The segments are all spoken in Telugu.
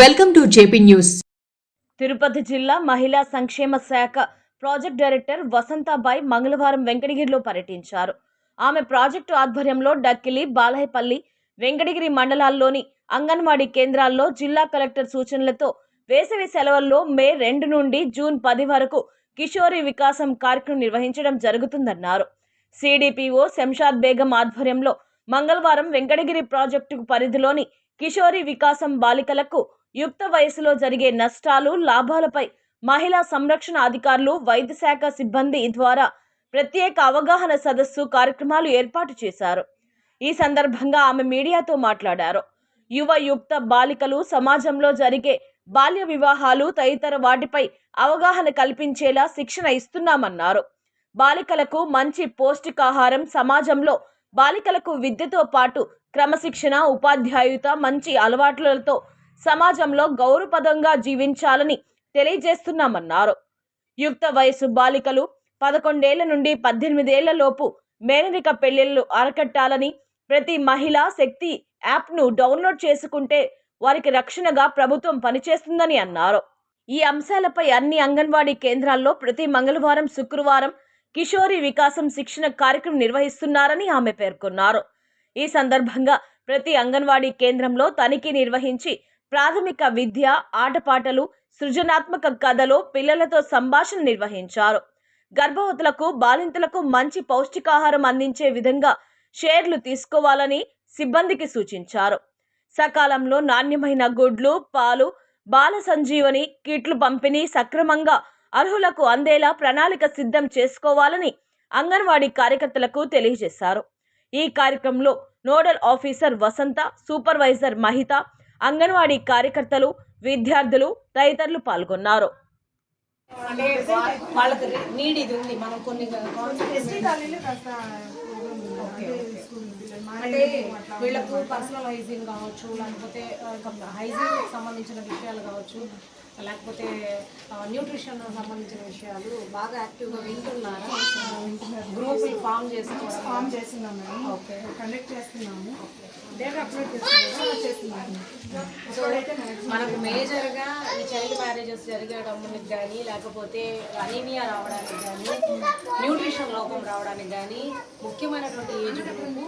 Welcome to JP news. Tirupati జిల్లా మహిళా సంక్షేమ శాఖ ప్రాజెక్ట్ డైరెక్టర్ వసంతాబాయ్ మంగళవారం వెంకటగిరిలో పర్యటించారు. ఆమె ప్రాజెక్టు ఆధ్వర్యంలో డక్కిలి బాలయపల్లి వెంకటగిరి మండలాల్లోని అంగన్వాడీ కేంద్రాల్లో జిల్లా కలెక్టర్ సూచనలతో వేసవి సెలవుల్లో మే రెండు నుండి జూన్ పది వరకు కిషోరి వికాసం కార్యక్రమం నిర్వహించడం జరుగుతుందన్నారు. సిడిపిఓ శంషాద్ బేగం ఆధ్వర్యంలో మంగళవారం వెంకటగిరి ప్రాజెక్టు పరిధిలోని కిషోరి వికాసం బాలికలకు యుక్త వయసులో జరిగే నష్టాలు లాభాలపై మహిళా సంరక్షణ అధికారులు వైద్య శాఖ సిబ్బంది ద్వారా ప్రత్యేక అవగాహన సదస్సు కార్యక్రమాలు ఏర్పాటు చేశారు. ఈ సందర్భంగా ఆమె మీడియాతో మాట్లాడారు. యువ యుక్త బాలికలు సమాజంలో జరిగే బాల్య వివాహాలు తదితర వాటిపై అవగాహన కల్పించేలా శిక్షణ ఇస్తున్నామన్నారు. బాలికలకు మంచి పౌష్టికాహారం సమాజంలో బాలికలకు విద్యతో పాటు క్రమశిక్షణ ఉపాధ్యాయుత మంచి అలవాట్లతో సమాజంలో గౌరవపదంగా జీవించాలని తెలియజేస్తున్నామన్నారు. యుక్త వయసు బాలికలు పదకొండేళ్ళ నుండి పద్దెనిమిదేళ్ళ లోపు మేనరిక పెళ్ళిళ్ళు అరకట్టాలని ప్రతి మహిళ శక్తి యాప్ను డౌన్లోడ్ చేసుకుంటే వారికి రక్షణగా ప్రభుత్వం పనిచేస్తుందని అన్నారు. ఈ అంశాలపై అన్ని అంగన్వాడీ కేంద్రాల్లో ప్రతి మంగళవారం శుక్రవారం కిషోరి వికాసం శిక్షణ కార్యక్రమం నిర్వహిస్తున్నారని ఆమె పేర్కొన్నారు. ఈ సందర్భంగా ప్రతి అంగన్వాడీ కేంద్రంలో తనిఖీ నిర్వహించి ప్రాథమిక విద్య ఆటపాటలు సృజనాత్మక కథలో పిల్లలతో సంభాషణ నిర్వహించారు. గర్భవతులకు బాలింతలకు మంచి పౌష్టికాహారం అందించే విధంగా షేర్లు తీసుకోవాలని సిబ్బందికి సూచించారు. సకాలంలో నాణ్యమైన గుడ్లు పాలు బాల సంజీవని కిట్లు పంపిణీ సక్రమంగా అర్హులకు అందేలా ప్రణాళిక సిద్ధం చేసుకోవాలని అంగన్వాడీ కార్యకర్తలకు తెలియజేశారు. ఈ కార్యక్రమంలో nodal officer Vasantha supervisor Mahitha anganwadi కార్యకర్తలు విద్యార్థులు తదితరులు పాల్గొన్నారు. అంటే వాళ్ళకి నీడ్ ఇది ఉంది. మనం కొన్ని అంటే వీళ్ళకు పర్సనల్ హైజీన్ కావచ్చు లేకపోతే హైజీన్ సంబంధించిన విషయాలు కావచ్చు. లేకపోతే న్యూట్రిషన్ సంబంధించిన విషయాలు బాగా యాక్టివ్గా వింటున్నారా? గ్రూపులు ఫామ్ చేసుకోవడం ఫామ్ చేస్తున్నాం మేడం ఓకే. కండక్ట్ చేస్తున్నాము. డేటా అప్లోడ్ చేస్తున్నాము. చేస్తున్నాము. మనకు మేజర్గా ఈ చైల్డ్ మ్యారేజెస్ జరిగేటప్పుడు కానీ లేకపోతే అనీమియా రావడానికి కానీ న్యూట్రిషన్ లోపం రావడానికి కానీ ముఖ్యమైనటువంటి age group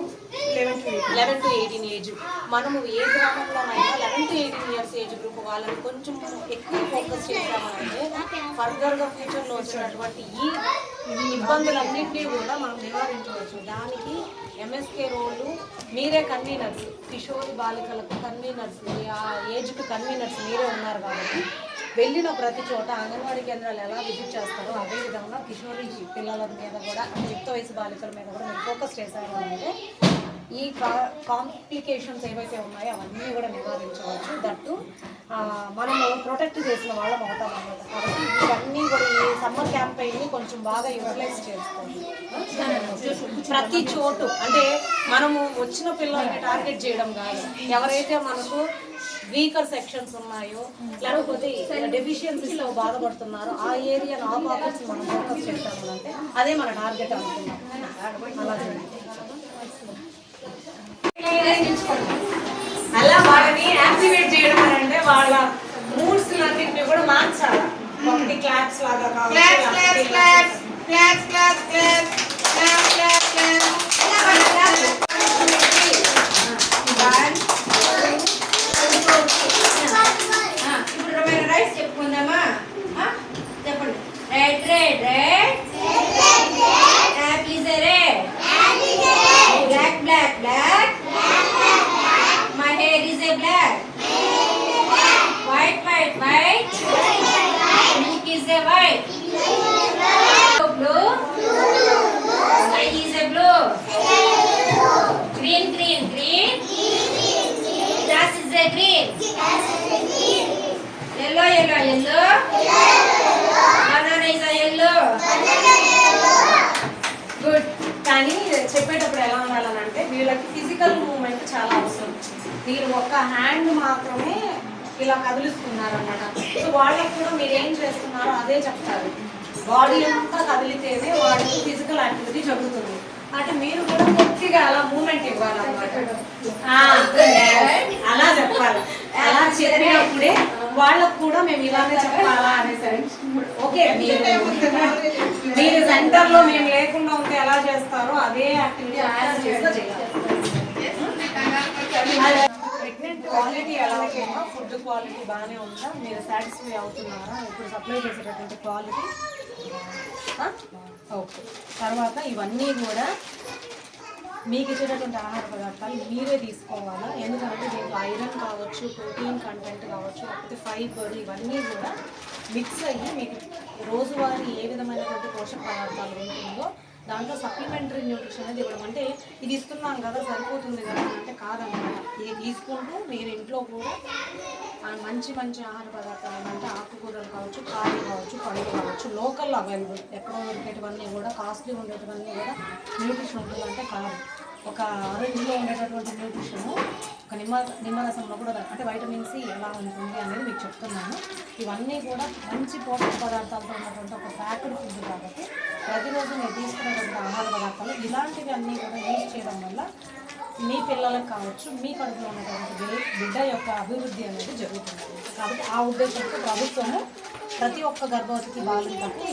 eleven to eighteen age మనము ఏ గ్రామంలోనైనా eleven to eighteen years age group వాళ్ళని కొంచెం ఎక్కువ ఫోకస్ చేసామంటే ఫర్దర్గా ఫ్యూచర్లో వచ్చినటువంటి ఈ ఇబ్బందులన్నింటినీ కూడా మనం నివారించవచ్చు. దానికి ఎంఎస్కే రోలు మీరే కన్వీనర్స్ కిషోరి బాలికలకు కన్వీనర్స్ ఆ ఏజ్కి కన్వీనర్స్ మీరే ఉన్నారు కాబట్టి వెళ్ళిన ప్రతి చోట అంగన్వాడీ కేంద్రాలు ఎలా విజిట్ చేస్తారో అదేవిధంగా కిషోరి పిల్లల మీద కూడా అంటే యుక్త వయసు బాలికల మీద కూడా మీరు ఫోకస్ చేశారు అంటే ఈ కాంప్లికేషన్స్ ఏవైతే ఉన్నాయో అవన్నీ కూడా నివారించవచ్చు. దట్టు మనము ప్రొటెక్ట్ చేసిన వాళ్ళం అవుతాం అనమాట కాబట్టి ఇవన్నీ కూడా ఈ సమ్మర్ క్యాంపెయిన్ని కొంచెం బాగా యూటిలైజ్ చేసుకోండి. ప్రతి చోటు అంటే మనము వచ్చిన పిల్లల్ని టార్గెట్ చేయడం కాదు. ఎవరైతే మనకు వీకర్ సెక్షన్స్ ఉన్నాయో లేకపోతే డెఫిషియన్సీలో బాధపడుతున్నారో ఆ ఏరియా ఆ పాకెట్స్ మనం ఫోకస్ చేస్తాము అంటే అదే మన టార్గెట్ అనుకున్నాం అలా చేయండి. అలా వాళ్ళని యాక్టివేట్ చేయడం అని అంటే వాళ్ళ మూడ్స్ అన్నింటినీ కూడా మార్చాలి? ఒకటి క్లాప్స్ లాగా కావాలి ఇప్పుడు రెండు రైస్ చెప్పుకుందామా ఆ? చెప్పండి red red red apple is red black black black my hair is a black white white white milk is a white blue sky is a blue green green green grass is a green Yellow, yellow, yellow. Banana good కానీ చెప్పేటప్పుడు ఎలా ఉండాలనంటే వీళ్ళకి ఫిజికల్ మూమెంట్ చాలా అవసరం. వీళ్ళు ఒక్క హ్యాండ్ మాత్రమే ఇలా కదులుస్తున్నారు అనమాట సో వాళ్ళకి కూడా మీరు ఏం చేస్తున్నారో అదే చెప్తారు. బాడీ అంతా కదిలితేనే వాళ్ళకి ఫిజికల్ యాక్టివిటీ జరుగుతుంది. అంటే మీరు కూడా గట్టిగా అలా మూమెంట్ ఇవ్వాలన్నమాట. అలా చెప్పాలి. అలా చెప్పినప్పుడే వాళ్ళకు కూడా మేము ఇలానే చెప్పాలా అనేసరి. ఓకే మీరు మీరు సెంటర్లో మేము లేకుండా ఉంటే ఎలా చేస్తారో అదే యాక్టివిటీ ఆయన చేయాలి ప్రెగ్నెంట్ క్వాలిటీ ఎలా ఉంటుందో ఫుడ్ క్వాలిటీ బాగానే ఉందా? మీరు సాటిస్ఫై అవుతున్నారా? ఇప్పుడు సప్లై చేసేటటువంటి క్వాలిటీ? ఓకే. తర్వాత ఇవన్నీ కూడా మీకు ఇచ్చేటటువంటి ఆహార పదార్థాలు మీరే తీసుకోవాలా? ఎందుకంటే దీంట్లో ఐరన్ కావచ్చు ప్రోటీన్ కంటెంట్ కావచ్చు లేకపోతే ఫైబర్ ఇవన్నీ కూడా మిక్స్ అయ్యి మీకు రోజువారీ ఏ విధమైనటువంటి పోషక పదార్థాలు ఉంటుందో దాంట్లో సప్లిమెంటరీ న్యూట్రిషన్ అనేది ఇవ్వడం. అంటే ఇది ఇస్తున్నాం కదా సరిపోతుంది కదా అంటే కాదన్నమాట ఇది తీసుకుంటూ మీరు ఇంట్లో కూడా మంచి మంచి ఆహార పదార్థాలు అంటే ఆకుకూరలు కావచ్చు కాయలు కావచ్చు పండ్లు కావచ్చు లోకల్ అవైలబుల్ ఎక్కడ దొరికేటివన్నీ కూడా కాస్ట్లీ ఉండేటివన్నీ కూడా న్యూట్రిషన్ ఉంటుందంటే కాదు ఒక ఆరెంజ్లో ఉండేటటువంటి న్యూట్రిషన్ ఒక నిమ్మ నిమ్మరసంలో కూడా అంటే వైటమిన్ సి ఎలా ఉంటుంది అనేది మీకు చెప్తున్నాను. ఇవన్నీ కూడా మంచి పోషక పదార్థాలతో ఉన్నటువంటి ఒక ప్యాక్డ్ ఫుడ్ కాబట్టి ప్రతిరోజు మీరు తీసుకునేటువంటి ఆహార పదార్థాలు ఇలాంటివి అన్నీ కూడా యూజ్ చేయడం వల్ల మీ పిల్లలకు కావచ్చు మీ కడుపులో ఉన్నటువంటి బిడ్డ యొక్క అభివృద్ధి అనేది జరుగుతుంది. కాబట్టి ఆ ఉద్దేశంతో ప్రభుత్వము ప్రతి ఒక్క గర్భవతికి బాలింతకు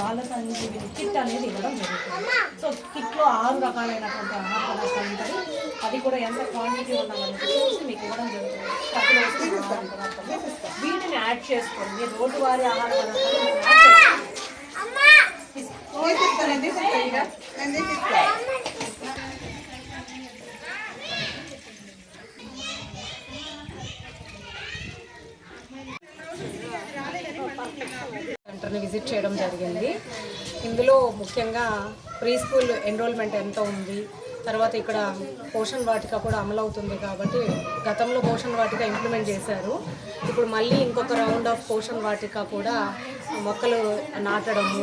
బాల సంజీవిని కిట్ అనేది ఇవ్వడం జరుగుతుంది. సో కిట్లో ఆరు రకాలైనటువంటి ఆహార పదార్థాలు ఉంటాయి. అది కూడా ఎంత క్వాంటిటీ ఉండాలని చూసి మీకు ఇవ్వడం జరుగుతుంది. వీటిని యాడ్ చేసుకోండి. రోజువారీ ఆహార పదార్థాలు మీరు యాడ్ చేసుకోండి సెంటర్ని విజిట్ చేయడం జరిగింది. ఇందులో ముఖ్యంగా ప్రీ స్కూల్ ఎన్రోల్మెంట్ ఎంత ఉంది తర్వాత ఇక్కడ పోషణ్ వాటిక కూడా అమలు అవుతుంది కాబట్టి గతంలో పోషణ్ వాటిక ఇంప్లిమెంట్ చేశారు. ఇప్పుడు మళ్ళీ ఇంకొక రౌండ్ ఆఫ్ పోషణ్ వాటిక కూడా మొక్కలు నాటడము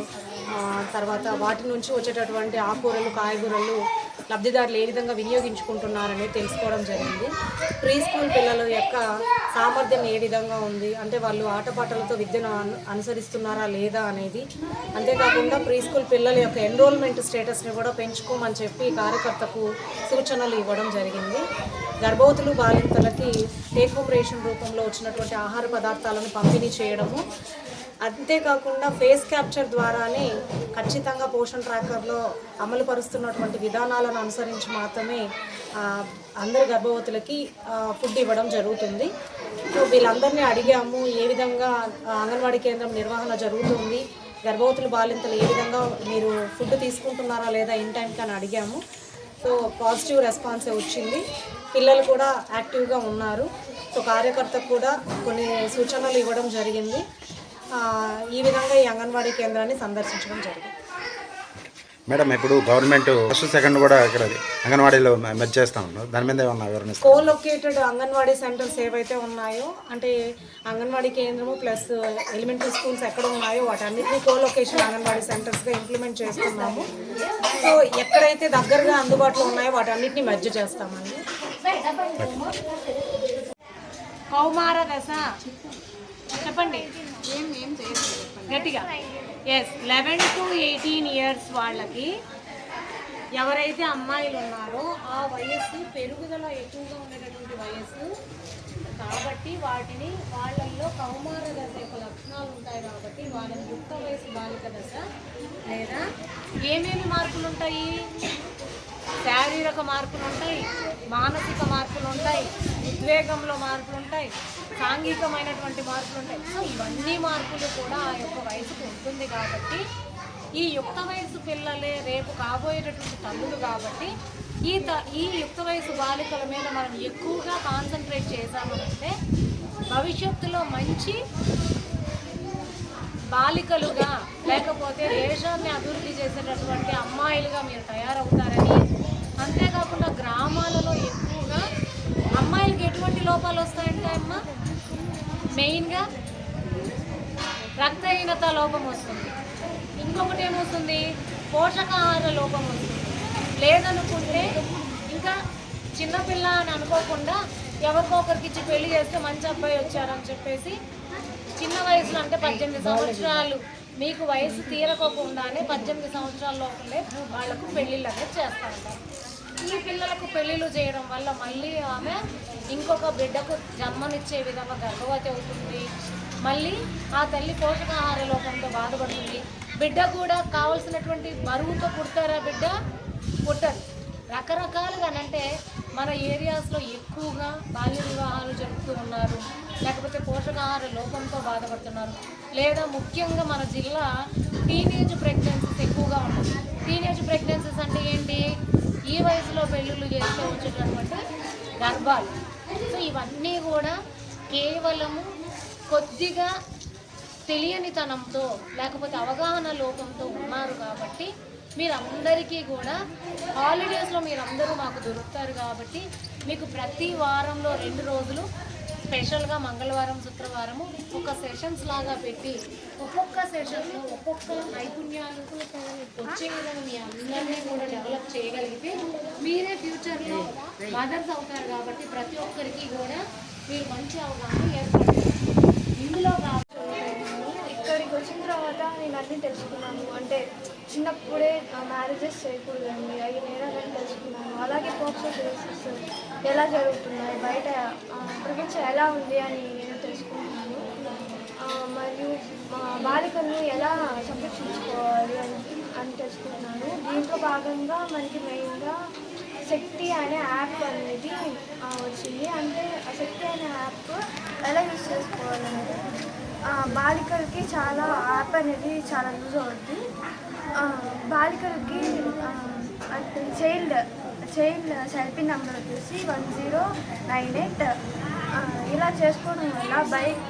తర్వాత వాటి నుంచి వచ్చేటటువంటి ఆకుకూరలు కాయగూరలు లబ్ధిదారులు ఏ విధంగా వినియోగించుకుంటున్నారనేది తెలుసుకోవడం జరిగింది. ప్రీ స్కూల్ పిల్లల యొక్క సామర్థ్యం ఏ విధంగా ఉంది? అంటే వాళ్ళు ఆటపాటలతో విద్యను అను- అనుసరిస్తున్నారా లేదా అనేది. అంతేకాకుండా ప్రీ స్కూల్ పిల్లల యొక్క ఎన్రోల్మెంట్ స్టేటస్ని కూడా పెంచుకోమని చెప్పి కార్యకర్తకు సూచనలు ఇవ్వడం జరిగింది. గర్భవతులు బాలింతలకి టేక్ హోమ్ రేషన్ రూపంలో వచ్చినటువంటి ఆహార పదార్థాలను పంపిణీ చేయడము. అంతేకాకుండా ఫేస్ క్యాప్చర్ ద్వారానే ఖచ్చితంగా పోషణ్ ట్రాకర్లో అమలు పరుస్తున్నటువంటి విధానాలను అనుసరించి మాత్రమే ఆ, అందరి గర్భవతులకి ఫుడ్ ఇవ్వడం జరుగుతుంది. సో వీళ్ళందరినీ అడిగాము ఏ విధంగా అంగన్వాడీ కేంద్రం నిర్వహణ జరుగుతుంది గర్భవతులు బాలింతలు ఏ విధంగా మీరు ఫుడ్ తీసుకుంటున్నారా లేదా ఇన్ టైంకి అని అడిగాము. సో పాజిటివ్ రెస్పాన్స్ వచ్చింది. పిల్లలు కూడా యాక్టివ్గా ఉన్నారు. సో కార్యకర్తకు కూడా కొన్ని సూచనలు ఇవ్వడం జరిగింది. ఈ విధంగా ఈ అంగన్వాడీ కేంద్రాన్ని సందర్శించడం జరిగింది. మేడం ఇప్పుడు గవర్నమెంట్ ఫస్ట్ సెకండ్ కూడా ఇక్కడ అంగన్వాడీలో మెచ్ చేస్తా ఉన్నారు. దాని మీద ఏమన్నా వివరణ కో లొకేటెడ్ అంగన్వాడీ సెంటర్స్ ఏవైతే ఉన్నాయో అంటే అంగన్వాడీ కేంద్రము ప్లస్ ఎలిమెంటరీ స్కూల్స్ ఎక్కడ ఉన్నాయో వాటన్నిటిని కో లొకేషన్ అంగన్వాడీ సెంటర్స్గా ఇంప్లిమెంట్ చేస్తున్నాము. సో ఎక్కడైతే దగ్గరగా అందుబాటులో ఉన్నాయో వాటన్నిటిని మధ్య చేస్తామండి. కౌమార దశ. చెప్పండి. గట్టిగా. Yes eleven to eighteen years వాళ్ళకి. ఎవరైతే అమ్మాయిలు ఉన్నారో ఆ వయస్సు పెరుగుదల ఎక్కువగా ఉండేటటువంటి వయస్సు. కాబట్టి వాటిని వాళ్ళల్లో కౌమార దశ యొక్క లక్షణాలు ఉంటాయి కాబట్టి వాళ్ళని యుక్త వయసు బాలిక దశ లేదా ఏమేమి మార్పులు ఉంటాయి? శారీరక మార్పులు ఉంటాయి మానసిక మార్పులు ఉంటాయి ఉద్వేగంలో మార్పులు ఉంటాయి సాంఘికమైనటువంటి మార్పులు ఉంటాయి. సో ఇవన్నీ మార్పులు కూడా ఆ ఉంటుంది కాబట్టి ఈ యుక్త వయసు పిల్లలే రేపు కాబోయేటటువంటి తల్లులు కాబట్టి ఈ త ఈ యుక్త వయసు బాలికల మీద మనం ఎక్కువగా కాన్సన్ట్రేట్ చేశామంటే భవిష్యత్తులో మంచి బాలికలుగా లేకపోతే దేశాన్ని అభివృద్ధి చేసేటటువంటి అమ్మాయిలుగా మీరు తయారవుతారని అంతేకాకుండా గ్రామాలలో ఎక్కువగా అమ్మాయిలకి ఎటువంటి లోపాలు వస్తాయంటే అమ్మ? మెయిన్గా రక్తహీనత లోపం వస్తుంది. ఇంకొకటి ఏమొస్తుంది? పోషకాహార లోపం వస్తుంది. లేదనుకుంటే ఇంకా చిన్నపిల్ల అని అనుకోకుండా ఎవరికో ఒకరికి ఇచ్చి పెళ్ళి చేస్తే మంచి అబ్బాయి వచ్చారని చెప్పేసి చిన్న వయసులో అంటే పద్దెనిమిది సంవత్సరాలు మీకు వయసు తీరకోకుండానే పద్దెనిమిది సంవత్సరాల లోపలే వాళ్ళకు పెళ్ళిళ్ళు అనేది చేస్తా ఉంటారు ఈ పిల్లలకు పెళ్ళిళ్ళు చేయడం వల్ల మళ్ళీ ఆమె ఇంకొక బిడ్డకు జన్మనిచ్చే విధంగా గర్భవతి అవుతుంది. మళ్ళీ ఆ తల్లి పోషకాహార లోపంతో బాధపడుతుంది. బిడ్డ కూడా కావలసినటువంటి బరువుతో పుడతారా బిడ్డ? పుట్టరు రకరకాలుగా అంటే మన ఏరియాస్లో ఎక్కువగా బాల్య వివాహాలు జరుపుతూ ఉన్నారు. లేకపోతే పోషకాహార లోపంతో బాధపడుతున్నారు. లేదా ముఖ్యంగా మన జిల్లా టీనేజ్ ప్రెగ్నెన్సీస్ ఎక్కువగా ఉన్నాయి. టీనేజ్ ప్రెగ్నెన్సీస్ అంటే ఏంటి? ఈ వయసులో పెళ్ళిళ్ళు చేస్తే వచ్చేటటువంటి గర్భాలు. సో ఇవన్నీ కూడా కేవలము కొద్దిగా తెలియనితనంతో లేకపోతే అవగాహన లోపంతో ఉన్నారు కాబట్టి మీరందరికీ కూడా హాలిడేస్లో మీరందరూ మాకు దొరుకుతారు కాబట్టి మీకు ప్రతి వారంలో రెండు రోజులు స్పెషల్గా మంగళవారం శుక్రవారము ఒక సెషన్స్ లాగా పెట్టి ఒక్కొక్క సెషన్లో ఒక్కొక్క నైపుణ్యాలు వచ్చే విధంగా మీ అందరినీ కూడా డెవలప్ చేయగలిగితే మీరే ఫ్యూచర్లో మదర్స్ అవుతారు కాబట్టి ప్రతి ఒక్కరికి కూడా మీరు మంచి అవగాహన ఏర్పడుతుంది. ఇందులో ఇక్కడికి వచ్చిన తర్వాత నేను అన్నీ తెలుసుకున్నాను. అంటే చిన్నప్పుడే మ్యారేజెస్ చేయకూడదండి. అవి నేరాలని తెలుసుకున్నాను. అలాగే పోక్సో కేసెస్ ఎలా జరుగుతున్నాయి? బయట ప్రపంచం ఎలా ఉంది అని నేను తెలుసుకుంటున్నాను మరియు బాలికలను ఎలా సంరక్షించుకోవాలి అని అని తెలుసుకుంటున్నాను దీంట్లో భాగంగా మనకి మెయిన్గా శక్తి అనే యాప్ అనేది వచ్చింది. అంటే శక్తి అనే యాప్ ఎలా యూజ్ చేసుకోవాలంటే బాలికలకి చాలా యాప్ అనేది చాలా యూజ్ అవుద్ది. బాలికలకి అంటే చైల్డ్ చైల్డ్ సెల్ఫీ నెంబర్ వచ్చేసి వన్ జీరో నైన్ ఎయిట్. ఇలా చేసుకోవడం వల్ల బైక్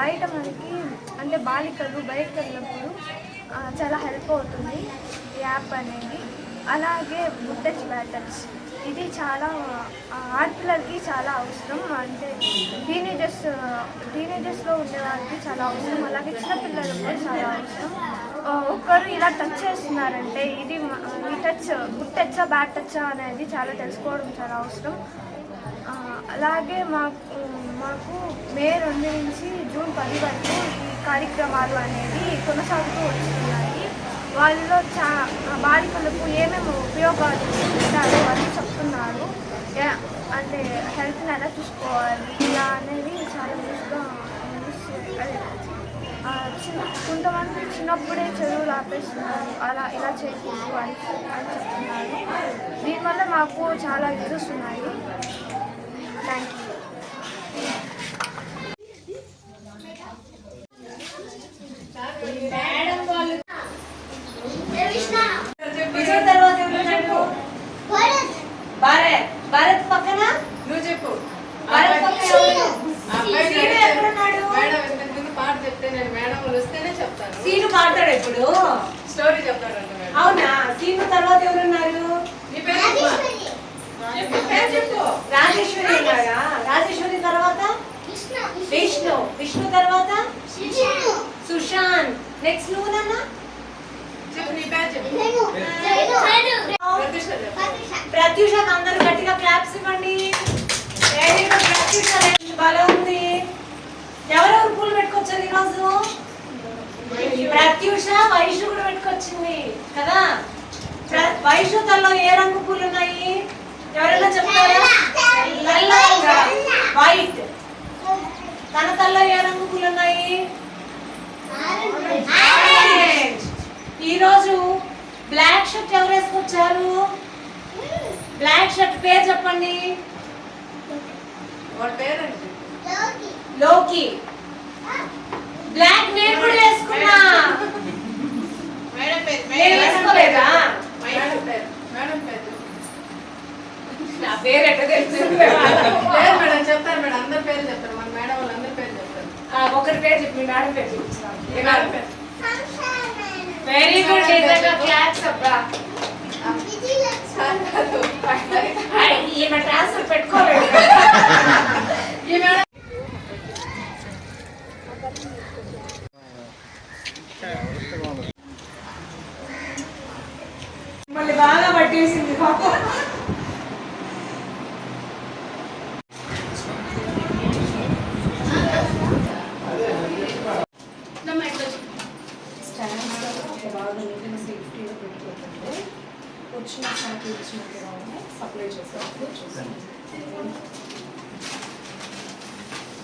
బయట మనకి అంటే బాలికలు బయటకు వెళ్ళినప్పుడు చాలా హెల్ప్ అవుతుంది ఈ యాప్ అనేది. అలాగే బుట్టెచ్ బ్యాటర్స్ ఇది చాలా ఆడపిల్లలకి చాలా అవసరం. అంటే టీనేజర్స్ టీనేజర్స్లో ఉండే వాళ్ళకి చాలా అవసరం. అలాగే చిన్నపిల్లలకు కూడా చాలా అవసరం. ఒక్కరు ఇలా టచ్ చేస్తున్నారంటే ఇది ఈ టచ్ గుడ్ టచ్చా బ్యాడ్ టచ్చా అనేది చాలా తెలుసుకోవడం చాలా అవసరం. అలాగే మాకు మాకు మే రెండు నుంచి జూన్ పది వరకు ఈ కార్యక్రమాలు అనేవి కొనసాగుతూ వస్తున్నాయి. వాళ్ళలో చా బాలికలకు ఏమేమి ఉపయోగాలు ఉంటారో అని చెప్తున్నారు. యా- అంటే హెల్త్ని ఎలా చూసుకోవాలి ఇలా అనేది చాలా యూస్గా చిన్న కొంతమంది చిన్నప్పుడే చదువులు ఆపేస్తున్నారు. అలా ఇలా చేయకూడదు అని అని చెప్తున్నారు. దీనివల్ల మాకు చాలా యూజెస్ ఉన్నాయి. థ్యాంక్ యూ విజయ్ తర్వాత ఎవరు భారత్ భారత్ పక్కన నువ్వు చెప్పు భారత్ పక్కన ఎవరు? ఆ అబ్బాయి సీను మేడం ఎక్కడున్నాడు? మేడం ఇంతకు ముందు పాట చెప్తే నేను మేడం వాళ్ళు వస్తేనే చెప్తాను సీను పాడతాడు ఇప్పుడు స్టోరీ చెప్తాడంట మేడం సీను తర్వాత ఎవరున్నారు? రాజేశ్వరి. ఉన్నారా రాజేశ్వరి తర్వాత? విష్ణు. విష్ణు. తర్వాత? సుశాంత్. నెక్స్ట్ నువ్వు నాన్న? ప్రత్యూషకు అందరూ గట్టిగా క్లాప్స్ ఇవ్వండి. వెరీ గుడ్ ప్రత్యూష భలే ఉంది ఎవరెవరు పూలు పెట్టుకొచ్చారు ఈరోజు? ప్రత్యూష వైషు కూడా పెట్టుకొచ్చింది. కదా? ప్ర- వైషు తల్లో ఏ రంగు పూలు ఉన్నాయి? ఎవరైనా చెప్తారా? వైట్ తన తల్లో ఏ రంగు పూలు ఉన్నాయి. ఈరోజు బ్లాక్ షర్ట్ ఎవరు వేసుకొచ్చారు? బ్లాక్ షర్ట్ పేరు చెప్పండి. పేరేంటి? లోకి. బ్లాక్ నేను కూడా వేసుకున్నా. వేసుకోలేదా మేడం పేరు మేడం పేరు నా పేరు ఎట్లా మేడం చెప్తారు మేడం అందరి పేరు చెప్తారు మన మేడం వాళ్ళు అందరి పేరు చెప్తారు. ఆ, ఒకరి పేరు చెప్పి మీ మేడం పేరు పేరు. వెరీ గుడ్ నిజంగా అబ్బా. అయ్, ఈమె ట్రాన్స్ఫర్ పెట్టుకోలేదు. ఈ మేడం. మళ్ళీ బాగా పట్టేసింది పాపం స్టాండ్స్ బాగా నీట్గా సేఫ్టీగా పెట్టుకోకండి వచ్చిన శాఖ ఇచ్చినట్టు సప్లై చేసేటప్పుడు చూసాం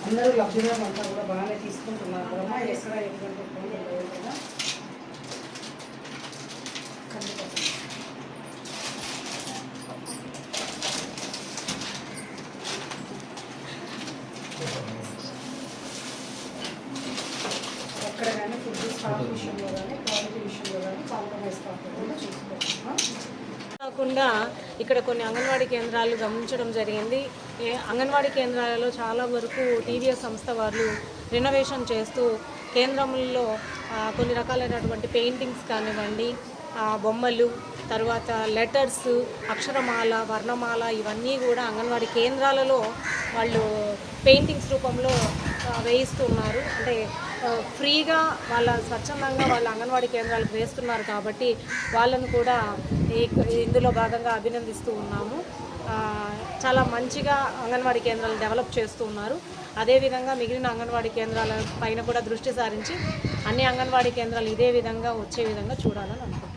అందరూ లబ్ధిదారులు అంతా కూడా బాగానే తీసుకుంటున్నారు కదా ఎక్కడ ఎటువంటి ఇబ్బంది లేదు కదా ఖండితంగా ఎక్కడ కానీ విషయంలో కానీ క్వాలిటీ విషయంలో కానీ కాంప్రమైజ్ కాకుండా కాకుండా ఇక్కడ కొన్ని అంగన్వాడీ కేంద్రాలు గమనించడం జరిగింది. అంగన్వాడీ కేంద్రాలలో చాలా వరకు టీవీఎస్ సంస్థ వాళ్ళు రినోవేషన్ చేస్తూ కేంద్రంలో కొన్ని రకాలైనటువంటి పెయింటింగ్స్ కానివ్వండి బొమ్మలు తర్వాత లెటర్స్ అక్షరమాల వర్ణమాల ఇవన్నీ కూడా అంగన్వాడీ కేంద్రాలలో వాళ్ళు పెయింటింగ్స్ రూపంలో వేయిస్తున్నారు అంటే ఫ్రీగా వాళ్ళ స్వచ్ఛందంగా వాళ్ళ అంగన్వాడీ కేంద్రాలకు వేస్తున్నారు కాబట్టి వాళ్ళను కూడా ఇందులో భాగంగా అభినందిస్తూ ఉన్నాము. చాలా మంచిగా అంగన్వాడీ కేంద్రాలు డెవలప్ చేస్తూ ఉన్నారు. అదేవిధంగా మిగిలిన అంగన్వాడీ కేంద్రాల పైన కూడా దృష్టి సారించి అన్ని అంగన్వాడీ కేంద్రాలు ఇదే విధంగా వచ్చే విధంగా చూడాలని అనుకుంటున్నాను